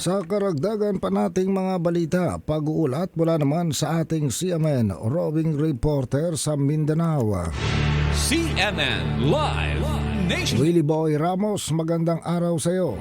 Sa karagdagan pa nating mga balita, pag-uulat mula naman sa ating CMN roving reporter sa Mindanao. CNN Live Nation. Willie Boy Ramos, magandang araw sa iyo.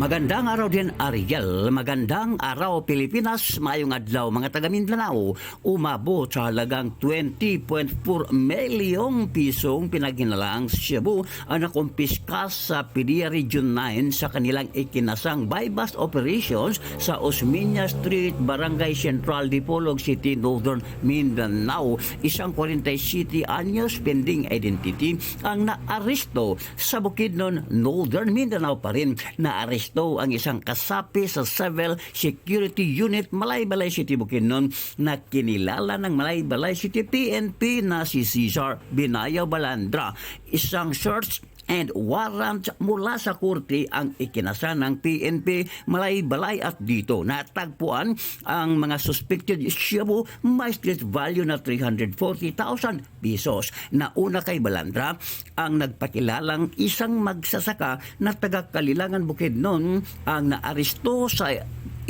Magandang araw din Ariel, magandang araw Pilipinas, mayong adlaw mga taga Mindanao. Umabot sa halagang 20.4 milyong pisong pinaginalaang Cebu ang nakumpiska sa Pidia Region 9 sa kanilang ikinasang bypass operations sa Osmeña Street, Barangay Central, Dipolog City, Northern Mindanao. Isang 47 anyos pending identity ang naaresto sa Bukidnon, Northern Mindanao pa rin. Naaresto ang isang kasapi sa Civil Security Unit Malaybalay City, Bukidnon na kinilala ng Malaybalay City PNP na si Cesar Binayaw Balandra. Isang search and warrant mula sa korte ang ikinasa ng PNP Malay-Balay at dito natagpuan ang mga suspected Cebu may street value na 340,000 pesos. Nauna kay Balandra ang nagpakilalang isang magsasaka na taga Kalilangan Bukidnon ang naaresto sa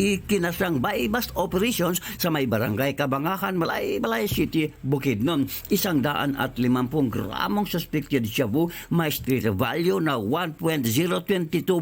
ikinasang bypass operations sa may barangay Kabangahan, Malay, Malay City, Bukidnon. Isang daan at limampung gramong suspected shabu may street value na 1.022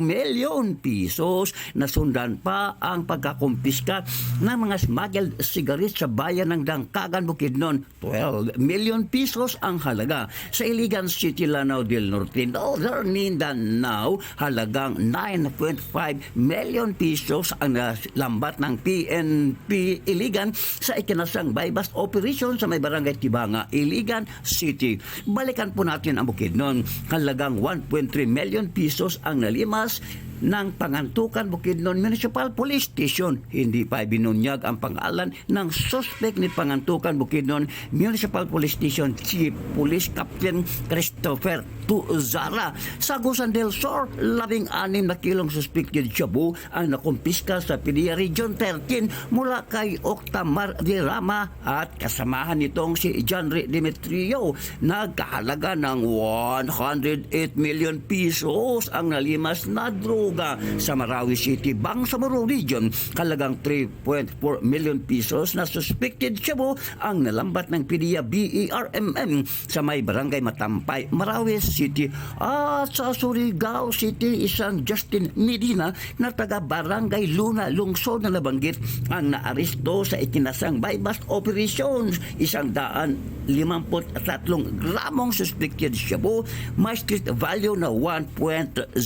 million pesos. Nasundan pa ang pagkakumpiska ng mga smuggled cigarettes sa bayan ng Dangkagan, Bukidnon. 12 million pesos ang halaga. Sa Iligan City, Lanao del Norte, Northern Mindanao, halagang 9.5 million pesos ang lambat ng PNP Iligan sa ikinasang bypass operation sa may barangay Tibanga, Iligan City. Balikan po natin ang bukid nun. Halagang 1.3 million pesos ang nalimas ng Pangantukan Bukidnon Municipal Police Station. Hindi pa binunyag ang pangalan ng suspect ni Pangantukan Bukidnon Municipal Police Station Chief Police Captain Christopher Tuzara. Sa Gusan del Sur, labing anim na kilong suspected shabu ang nakumpiska sa Pidia Region 13 mula kay Octamar de Rama at kasamahan nitong si Janry Demetrio. Nagkahalaga ng 108 million pesos ang nalimas na droga sa Marawi City, Bangsamoro Region. Kalagang 3.4 million pesos na suspected shabu ang nalambat ng PDEA BERMM sa may barangay Matampay, Marawi City. At sa Surigao City, isang Justin Medina na taga Barangay Luna, lungsod na nabanggit ang naaresto sa ikinasang bypass operations. Isang daan 53 gramong suspected shabu, may street value na 1.054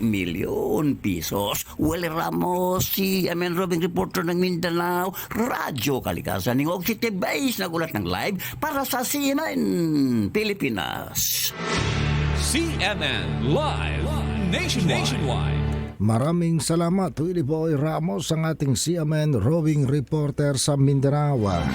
million pesos. Willie Ramos, si Amen Robin Reporter ng Mindanao, Radyo Kalikasan ng City Base, nagulat ng live para sa CNN Pilipinas. CNN Live Nation Nationwide. Maraming salamat Willie Boy Ramos ang ating CMN roving reporter sa Mindanao.